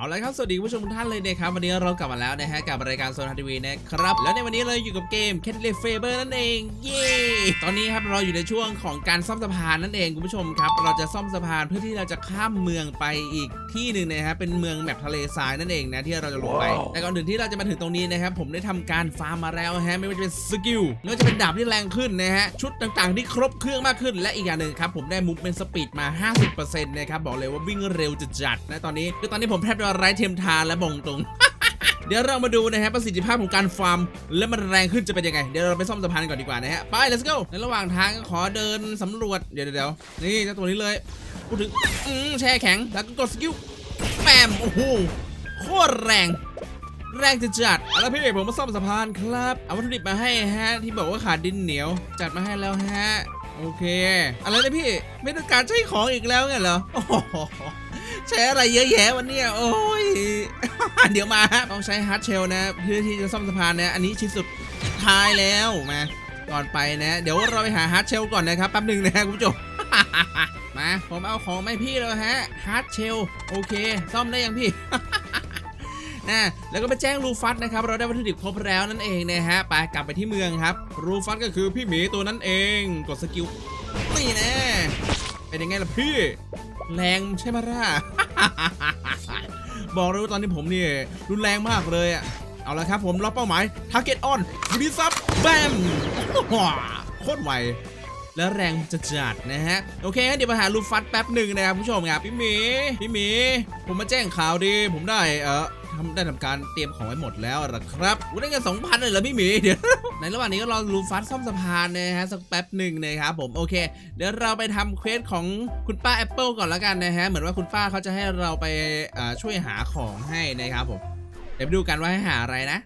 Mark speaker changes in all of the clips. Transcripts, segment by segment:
Speaker 1: เอาละครับ สวัสดีคุณผู้ชมทุกท่านเลยนะครับ วันนี้เรากลับมาแล้วนะฮะกับรายการโซนทีวีนะครับ แล้วในวันนี้เราอยู่กับเกม c a t l e f a b e r นั่นเอง เย้ตอนนี้ครับเราอยู่ในช่วงของการซ่อมสะพานนั่นเองคุณผู้ชมครับ เราจะซ่อมสะพานเพื่อที่เราจะข้ามเมืองไปอีกที่หนึ่งนะฮะเป็นเมืองแบบทะเลทรายนั่นเองนะที่เราจะลงไปแต่ก่อนอื่นที่เราจะมาถึงตรงนี้นะครับผมได้ทำการฟาร์มมาแล้วฮะไม่ว่าจะเป็นสกิลไม่ว่าจะเป็นดาบที่แรงขึ้นนะฮะชุดต่างๆที่ครบเครื่องมากขึ้น และอีกอย่างหนึ่งครับผมได้มูฟเป็นสปีดมา 50%นะครับบอกเลยว่าวิ่งเร็วจะจัดนะตอนนี้คือตอนนี้ผมแทบจะไร้เทียมทานและบงตรง เดี๋ยวเรามาดูนะฮะประสิทธิภาพของการฟาร์ม และมันแรงขึ้นจะเป็นยังไง เดี๋ยวเราไปซ่อมสะพานก่อนดีกว่านะฮะ ไป let's go ในระหว่างทางก็ขอเดินสำรวจ เดี๋ยวเดี๋ยวนี่เจ้าตัวนี้เลยพูดถึงอืมแช่แข็ง แล้วก็กดสกิลแปมโอ้โหโคตรแรง แรงจะจัดเอาละพี่ผมมาซ่อมสะพานครับ เอาวัตถุดิบมาให้ฮะที่บอกว่าขาดดินเหนียว จัดมาให้แล้วฮะ โอเค อะไรนะพี่ ไม่ต้องการใช้ของอีกแล้วไงเหรอ ใช้อะไรเยอะแยะวันนี้โอ้ย เดี๋ยวมาฮะต้องใช้ฮาร์ดเชลนะเพื่อที่จะซ่อมสะพานนะ อันนี้ชิ้นสุดท้ายแล้วมาก่อนไปนะ เดี๋ยวเราไปหาฮาร์ดเชลก่อนนะครับแป๊บหนึ่งนะคุณผู้ชมมาผมเอาของไมาให้พี่แล้วฮะฮาร์ดเชลโอเค ซ่อมได้ยังพี่นะแล้วก็ไปแจ้งรูฟัสนะครับ เราได้วัตถุดิบครบแล้วนั่นเองนะฮะไปกลับไปที่เมืองครับ รูฟัสก็คือพี่หมีตัวนั้นเองกดสกิลนี่แนะเป็นยังไงล่ะพี่ แรงใช่ไหมล่ะ บอกเลยว่าตอนนี้ผมนี่รุนแรงมากเลยอะเอาละครับผมรับเป้าหมาย target on ยูนิซับแบมโคตรไวแล้วแรงจะจัดนะฮะ โอเคงั้นเดี๋ยวมาหาลูฟัตแป๊บหนึ่งนะครับผู้ชมครับพี่หมี พี่หมี ผมมาแจ้งข่าวดี ผมได้เออ ทำได้ทำการเตรียมของไว้หมดแล้วละครับวุ้ได้เงินสองพันเลยเหรอพี่หมีเดี๋ยวในระหว่างนี้ก็รอลูฟัสซ่อมสะพานนะฮะสักแป๊บหนึ่งนะครับผมโอเค เดี๋ยวเราไปทำเควสของคุณป้าแอปเปิลก่อนแล้วกันนะฮะเหมือนว่าคุณป้าเขาจะให้เราไปช่วยหาของให้นะครับผมเดี๋ยวไปดูกันว่าให้หาอะไรนะ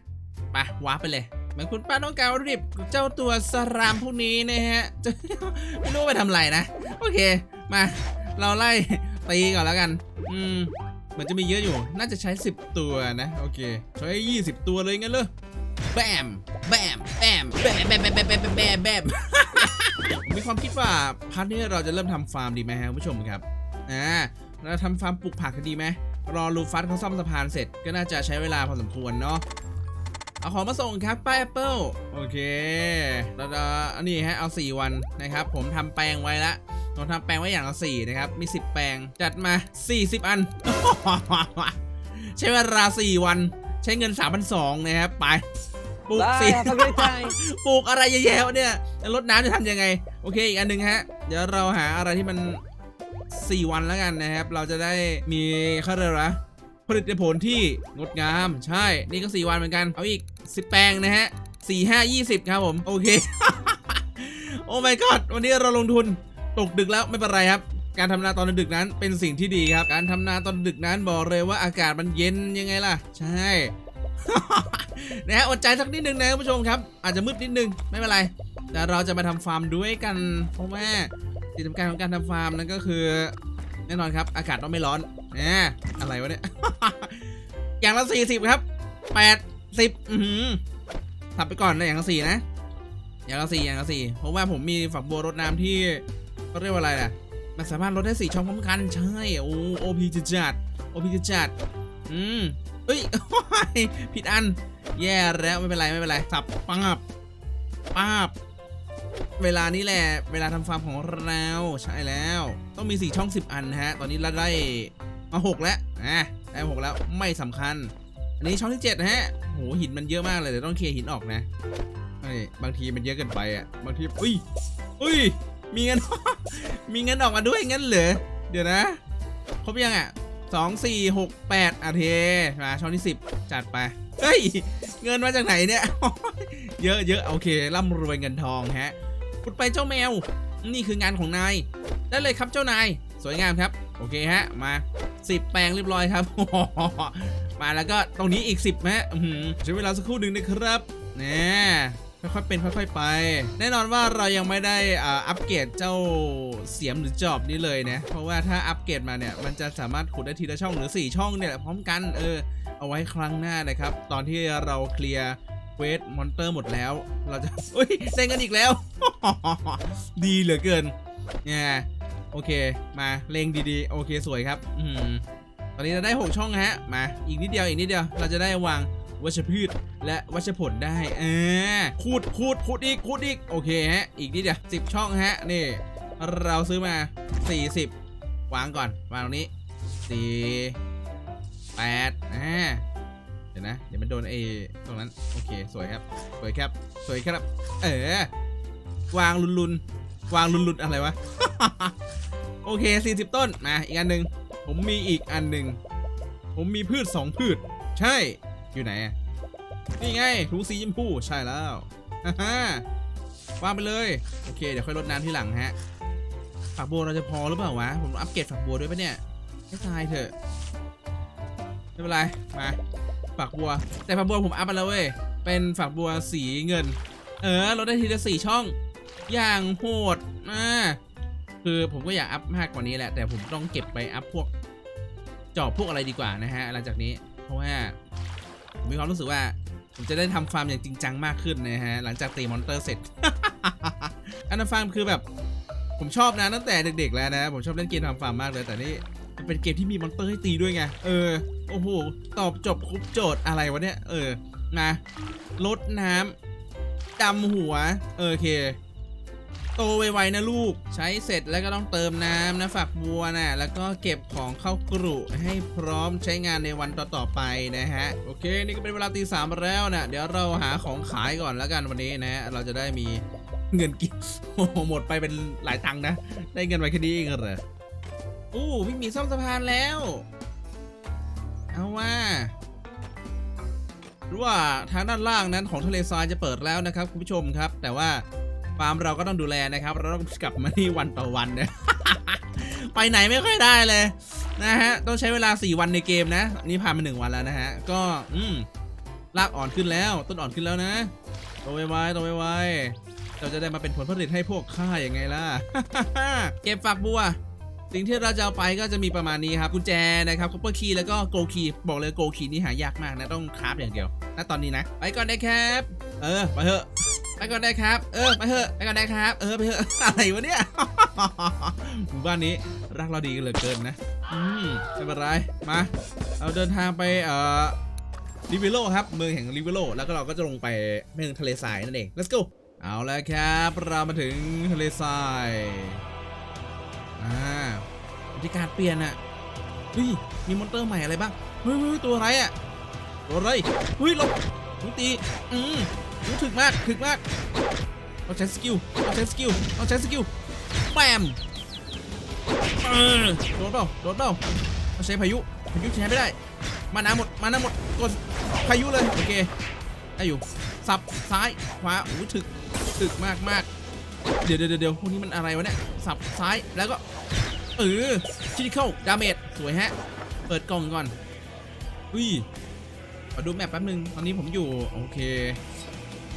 Speaker 1: ไปวาร์ปไปเลยเหมือนคุณป้าต้องการวัตถุดิบเจ้าตัวสรามพวกนี้นะฮะจะไม่รู้ไปทำอะไรนะ โอเค มา เราไล่ตีก่อนแล้วกัน อืม เหมือนจะมีเยอะอยู่ น่าจะใช้ 10 ตัวนะ โอเค ใช้ 20 ตัวเลยงั้นเลยแบมแบมแบมแบมแบมแบมแบมแบมแบมมีความคิดว่าพาร์ทนี้เราจะเริ่มทำฟาร์มดีไหมฮะคุณผู้ชมครับ อ่า เราทำฟาร์มปลูกผักกันดีไหม รอลูฟัสเขาซ่อมสะพานเสร็จ ก็น่าจะใช้เวลาพอสมควรเนาะ เอาของมาส่งครับป้าแอปเปิลโอเคแล้วก็อันนี้ฮะ เอา 4 วันนะครับ ผมทำแปลงไว้แล้วะผมทำแปลงไว้อย่างละ4นะครับ มี 10 แปลง จัดมา 40 อัน ใช้เวลา 4 วัน ใช้เงิน 3,200นะครับ ไป ปลูก
Speaker 2: Bye,
Speaker 1: สี่
Speaker 2: have a great time.
Speaker 1: ปลูกอะไรเยอะแยะวะเนี่ยแล้วรดน้ำจะทำยังไง โอเค อีกอันหนึ่งฮะ เดี๋ยวเราหาอะไรที่มัน 4 วันแล้วกันนะครับ เราจะได้มีเขาเรียกอะไรวะผลิตผลที่งดงาม ใช่ นี่ก็ 4 วันเหมือนกัน เอาอีก 10 แปลงนะฮะ4 5 20 ครับผม โอเค โอ้ my god วันนี้เราลงทุน ตกดึกแล้วไม่เป็นไรครับ การทำนาตอนดึกนั้นเป็นสิ่งที่ดีครับ การทำนาตอนดึกนั้นบอกเลยว่าอากาศมันเย็นยังไงล่ะ ใช่นะฮะอดใจสักนิดนึงนะคุณผู้ชมครับ อาจจะมืดนิดนึงไม่เป็นไร แต่เราจะมาทำฟาร์มด้วยกัน เพราะว่าสิ่งสำคัญของการทำฟาร์มนั่นก็คือ แน่นอนครับ อากาศต้องไม่ร้อนนะอะไรวะเนี่ยอย่างละสี่สิบครับแปดสิบอือหือทำไปก่อนนะอย่างละสี่นะอย่างละสี่อย่างละสี่เพราะว่าผมมีฝักบัวรดน้ำที่ เขาเรียกว่าอะไรล่ะมันสามารถลดได้สี่ช่องพร้อมกันใช่โอ้โอพีจะจัดโอพีจะจัดอืมเอ้ยผิดอัน แย่แล้วไม่เป็นไรไม่เป็นไรสับปับปับเวลานี้แหละ เวลาทำฟาร์มของเราใช่แล้ว ต้องมี 4 ช่อง 10 อันนะฮะ ตอนนี้เราได้มาหกแล้วอะได้หกแล้วไม่สำคัญ อันนี้ช่องที่7นะฮะโหหินมันเยอะมากเลยเดี๋ยวต้องเคลียร์หินออกนะบางทีมันเยอะเกินไปอะบางทีอุ้ยอุ้ย มีเงิน มีเงินออกมาด้วยงั้นเหรอ เดี๋ยวนะ ครบยังอะสองสี่หกแปดอะเทมาช่องที่สิบจัดไป เฮ้ย เงินมาจากไหนเนี่ย เยอะเยอะโอเค ร่ำรวยเงินทองฮะขุดไปเจ้าแมว นี่คืองานของนาย ได้เลยครับเจ้านาย สวยงามครับ โอเคฮะ มาสิบแปลงเรียบร้อยครับ มาแล้วก็ตรงนี้อีก10ฮะใช้เวลาสักครู่หนึ่งนะครับเนี่ย ค่อยๆเป็นค่อยๆไป แน่นอนว่าเรายังไม่ได้อัปเกรดเจ้าเสียมหรือจอบนี้เลยนะ เพราะว่าถ้าอัปเกรดมาเนี่ย มันจะสามารถขุดได้ทีละช่องหรือ 4 ช่องเนี่ยพร้อมกันเออเอาไว้ครั้งหน้านะครับ ตอนที่เราเคลียร์เวสมอนเตอร์หมดแล้ว เราจะอุ้ยได้เงินอีกแล้ว ดีเหลือเกินเนี่ยโอเค มาเลงดีๆ โอเคสวยครับ อืมตอนนี้เราได้ 6 ช่องฮะ มา อีกนิดเดียวอีกนิดเดียว เราจะได้วาง วัชพืช และวัชผลได้อ่าคูดคูดคูดอีกคูดอีกโอเคฮะอีกนิดเดียว10ช่องฮะนี่เราซื้อมา 40 วางก่อน วางตรงนี้4 8อ่าเดี๋ยวนะ เดี๋ยวมันโดนไอ้ตรงนั้น โอเค สวยครับ สวยครับ สวยครับ เออ วางลุนลุนวางลุนลุนอะไรวะ โอเค 40 ต้น มา อีกอันหนึ่ง ผมมีอีกอันหนึ่ง ผมมีพืชสองพืช ใช่ อยู่ไหน นี่ไงถุงสีชมพูใช่แล้วฮ่าฮวางไปเลย โอเค เดี๋ยวค่อยรดน้ำที่หลังฮะ ฝักบัวเราจะพอหรือเปล่าวะ ผมอัปเกรดฝักบัวด้วยปะเนี่ยไม่ตายเถอะไม่เป็นไร มาฝักบัว แต่ฝักบัวผมอัพมาแล้วเว้ย เป็นฝักบัวสีเงิน เออลดได้ทีละสี่ช่อง อย่างโหดอ่าคือผมก็อยากอัพมากกว่านี้แหละ แต่ผมต้องเก็บไปอัพพวกจอบพวกอะไรดีกว่านะฮะหลังจากนี้ เพราะว่า มีความรู้สึกว่า ผมจะได้ทำฟาร์มอย่างจริงจังมากขึ้นนะฮะ หลังจากตีมอนเตอร์เสร็จ อันนั้นฟาร์มคือแบบ ผมชอบนะตั้งแต่เด็กๆแล้วนะ ผมชอบเล่นเกมทำฟาร์มมากเลย แต่นี่มันเป็นเกมที่มีมอนเตอร์ให้ตีด้วยไง เออ โอ้โห ตอบจบครบโจทย์อะไรวะเนี่ย เออมาลดน้ำดำหัว เออโอเค โตไวๆนะลูก ใช้เสร็จแล้วก็ต้องเติมน้ำนะฝักบัวนะแล้วก็เก็บของเข้ากรุให้พร้อมใช้งานในวันต่อๆไปนะฮะ โอเค นี่ก็เป็นเวลาตีสามแล้วนะเดี๋ยวเราหาของขายก่อนแล้วกันวันนี้นะเราจะได้มีเงินกินโอ้หมดไปเป็นหลายตังค์นะ ได้เงินไปแค่นี้เองเหรออู้พี่มีซ่อมสะพานแล้ว เอาว่าหรือว่าทางด้านล่างนั้นของทะเลทรายจะเปิดแล้วนะครับคุณผู้ชมครับ แต่ว่า ฟาร์มเราก็ต้องดูแลนะครับ เราต้องกลับมาที่วันต่อวันเนี่ยไปไหนไม่ค่อยได้เลยนะฮะ ต้องใช้เวลา 4 วันในเกมนะ นี่ผ่านมา1วันแล้วนะฮะ ก็อืมรากอ่อนขึ้นแล้ว ต้นอ่อนขึ้นแล้วนะโตไวๆโตไวๆเราจะได้มาเป็นผลผลิตให้พวกข้าอย่างไงล่ะ เก็บฝักบัว สิ่งที่เราจะเอาไปก็จะมีประมาณนี้ครับกุญแจนะครับคัพเปอร์คีย์แล้วก็โกคีบอกเลยโกคีนี่หายากมากนะต้องคราฟอย่างเดียวณตอนนี้นะ ไปก่อนได้ครับเออไปเถอะไปก่อนได้ครับ เออไปเถอะไปก่อนได้ครับ เออไปเถอะอะไรวะเนี่ยหมู่บ้านนี้รักเราดีกันเหลือเกินนะอืมไม่เป็นไรมาเราเดินทางไปเอ่อลิเวโลครับเมืองแห่งลิเวโลแล้วก็เราก็จะลงไปเมืองทะเลทรายนั่นเอง let's go เอาแล้วครับ เรามาถึงทะเลทราย อ่าบรรยากาศเปลี่ยนอะเฮ้ยมีมอนเตอร์ใหม่อะไรบ้างเฮ้ยเฮ้ยตัวอะไรอะตัวอะไรเฮ้ยลบทุตีอืมรู้ถึกมากถึกมากต้องใช้สกิลต้องใช้สกิลต้องใช้สกิลแบมเออโดนเปล่าโดนเปล่าต้องใช้พายุพายุใช้ไม่ได้ มาน้ำหมดมาน้ำหมดกดพายุเลยโอเคได้อยู่สับซ้ายขวาโอ้ยถึกถึกมากมากเดี๋ยวเดี๋ยวเดี๋ยวพวกนี้มันอะไรวะเนี่ยสับซ้ายแล้วก็ เออชิลิเคิลดาเมจสวยฮะ เปิดกล่องก่อนอุ้ยมาดูแมปแป๊บนึง ตอนนี้ผมอยู่ โอเค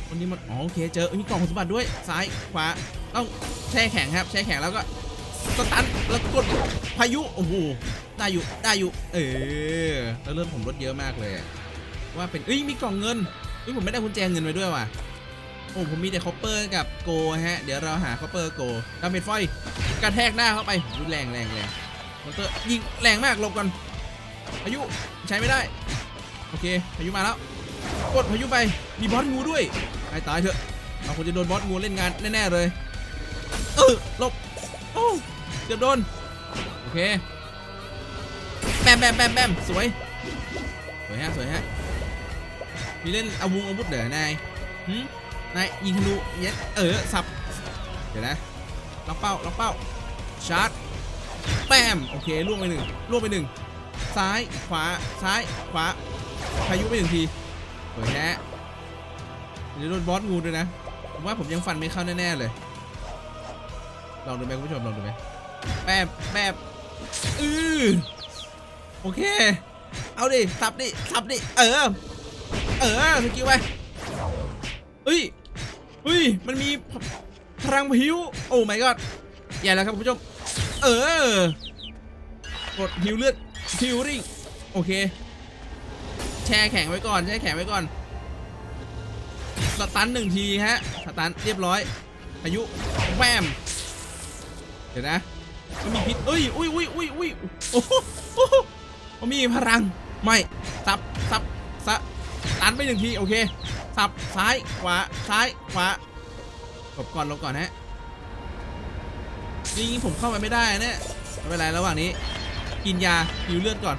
Speaker 1: วันนี้มันอ๋อโอเคเจอมีกล่องสมบัติด้วยซ้ายขวาต้องแช่แข็งครับ แช่แข็งแล้วก็สตันแล้วกดพายุโอ้โหได้อยู่ได้อยู่ เออแล้วเลือดผมลดเยอะมากเลย ว่าเป็นเอ้ยมีกล่องเงินเอ้ยผมไม่ได้กุญแจเงินไว้ด้วยว่ะ โอ้ผมมีแต่คอปเปอร์กับโกฮะ เดี๋ยวเราหาคอปเปอร์โกดาเมจไฟกระแทกหน้าเข้าไปแรงแรงแรงมอนเตอร์ยิงแรงมากลบก่อนพายุใช้ไม่ได้ โอเคพายุมาแล้วกดพายุไปมีบอสงูด้วยตายตายเถอะเราควรจะโดนบอสงูเล่นงานแน่ๆเลย เออลบโอ้เกือบโดนโอเคแบมแบมแบมแบมสวยสวยฮะสวยฮะมีเล่นอาวุธอาวุธเดี๋ยวนายหืม นายยิงธนูเย็ดเออสับ เดี๋ยวนะล็อกเป้าล็อกเป้าชาร์จแปมโอเคล่วงไปหนึ่งล่วงไปหนึ่งซ้ายขวาซ้ายขวาพายุไปหนึ่งทีสวยแฮะเดี๋ยวโดนบอสงูด้วยนะผมว่าผมยังฟันไม่เข้าแน่ๆเลยลองดูไหมคุณผู้ชมลองดูไหมแปบแปบอือโอเค เอาดิสับดิสับดิเออ เออสกิลไปเฮ้ย เฮ้ย มันมีพลังพายุโอ้ my god ใหญ่แล้วครับคุณผู้ชม เออกดฮิวเลือดฮิวริ่งโอเค แช่แข็งไว้ก่อนแช่แข็งไว้ก่อนสตันหนึ่งทีฮะสตันเรียบร้อยพายุแวมเดี๋ยวนะมันมีพิษเอ้ยอุ้ยอุ้ยอุ้ยอุ้ยโอ้โหโอ้โหผมมีพลัง ไม่สับสับสับ ตันไปหนึ่งทีโอเคสับซ้ายขวาซ้ายขวาหลบก่อนหลบก่อนฮะจริงๆผมเข้าไปไม่ได้เนี่ยไม่เป็นไรระหว่างนี้ กินยาหิวเลือดก่อน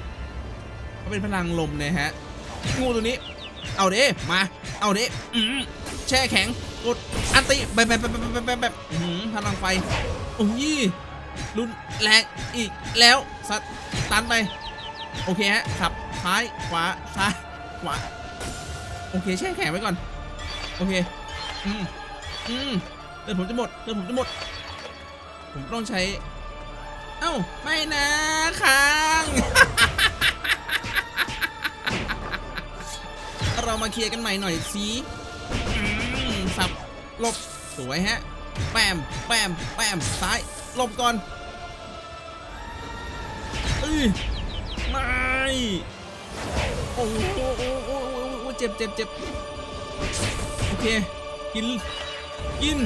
Speaker 1: เขาเป็นพลังลมเนยฮะงูตัวนี้ เอาเด้มาเอาเด้อืมแช่แข็งกดอันติแบบแบบแบบแบบแบบแบบพลังไฟโอ้ยรุนแรงอีกแล้วสตันไปโอเคฮะขับซ้ายขวาซ้ายขวา โอเคแช่แข็งไว้ก่อน โอเค อืม อืมเลือดผมจะหมดเลือดผมจะหมด ผมต้องใช้ เอ้า ไม่นะค้างเรามาเคลียร์กันใหม่หน่อยสิสับ หลบ สวยฮะ แปม แปม แปม ซ้าย หลบก่อนเอ้ยไม่ โอ้โห เจ็บเจ็บเจ็บโอเค กิน กิน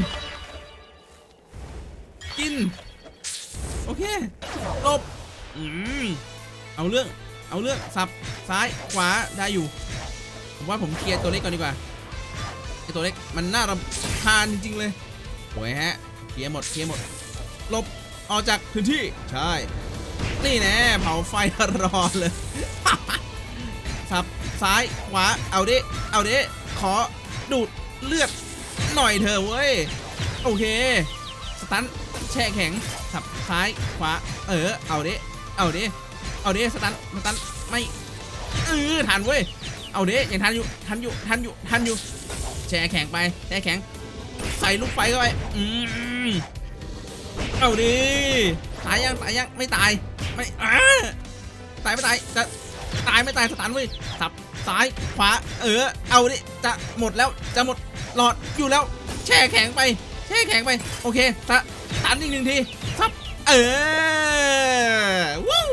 Speaker 1: กิน โอเคหลบอืมเอาเรื่อง เอาเรื่อง สับ ซ้าย ขวา ได้อยู่ ผมว่าผมเคลียร์ตัวเล็กก่อนดีกว่าไอตัวเล็ก มันน่ารำคาญจริง ๆ เลยโอ้ยฮะ เคลียร์หมด เคลียร์หมด หลบ ออกจากพื้นที่ ใช่ นี่แน่เผาไฟรอเลยสับ ซ้ายขวาเอาดิเอาดิขอดูดเลือดหน่อยเถอะเว้ยโอเคสตันแช่แข็งสับซ้ายขวาเออเอาดิเอาดิเอาดิสตันสตันไม่เออทันเว้ยเอาดิยังทันอยู่ทันอยู่ทันอยู่ทันอยู่แช่แข็งไปแช่แข็งใส่ลูกไฟเข้าไปอืมเอาดิตายยังตายยังไม่ตายไม่อ้าตายไม่ตายจะตายไม่ตายสตันเว้ยสับ ซ้ายขวาเออ เอาดิจะหมดแล้วจะหมดหลอดอยู่แล้ว แช่แข็งไป แช่แข็งไป โอเคสะตันอีกหนึ่งทีซับเออวู้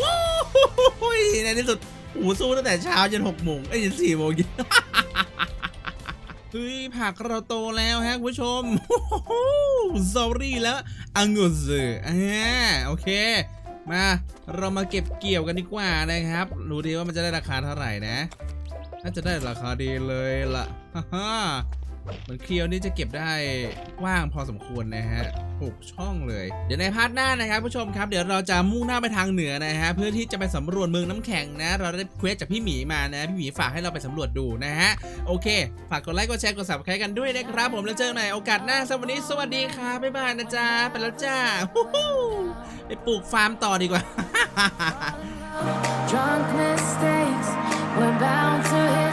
Speaker 1: วู้ยในที่สุดโอ้โหสู้ตั้งแต่เช้าจนหกโมงเอ้ยจนสี่โมงเย็นเฮ้ยผักเราโตแล้วฮะคุณผู้ชมซอรี่แล้วอังุสึอ่าโอเค มา เรามาเก็บเกี่ยวกันดีกว่านะครับรู้ดีว่ามันจะได้ราคาเท่าไหร่นะ น่าจะได้ราคาดีเลยละ่ะฮ่า เหมือนเคลียวนี่จะเก็บได้ว่างพอสมควรนะฮะหกช่องเลย เดี๋ยวในพาร์ทหน้านะครับผู้ชมครับ เดี๋ยวเราจะมุ่งหน้าไปทางเหนือนะฮะเพื่อที่จะไปสำรวจเมืองน้ำแข็งนะ เราได้เควสจากพี่หมีมานะพี่หมีฝากให้เราไปสำรวจดูนะฮะโอเค ฝากกดไลค์กดแชร์กดสับสไครกันด้วยนะครับ ผมแล้วเจอกันใหม่โอกาสหน้าสวัสดีสวัสดีค่ะบ๊ายบายนะจ๊ะไปแล้วจ้าไปปลูกฟาร์มต่อดีกว่า Drunk mistakes, we're bound to hit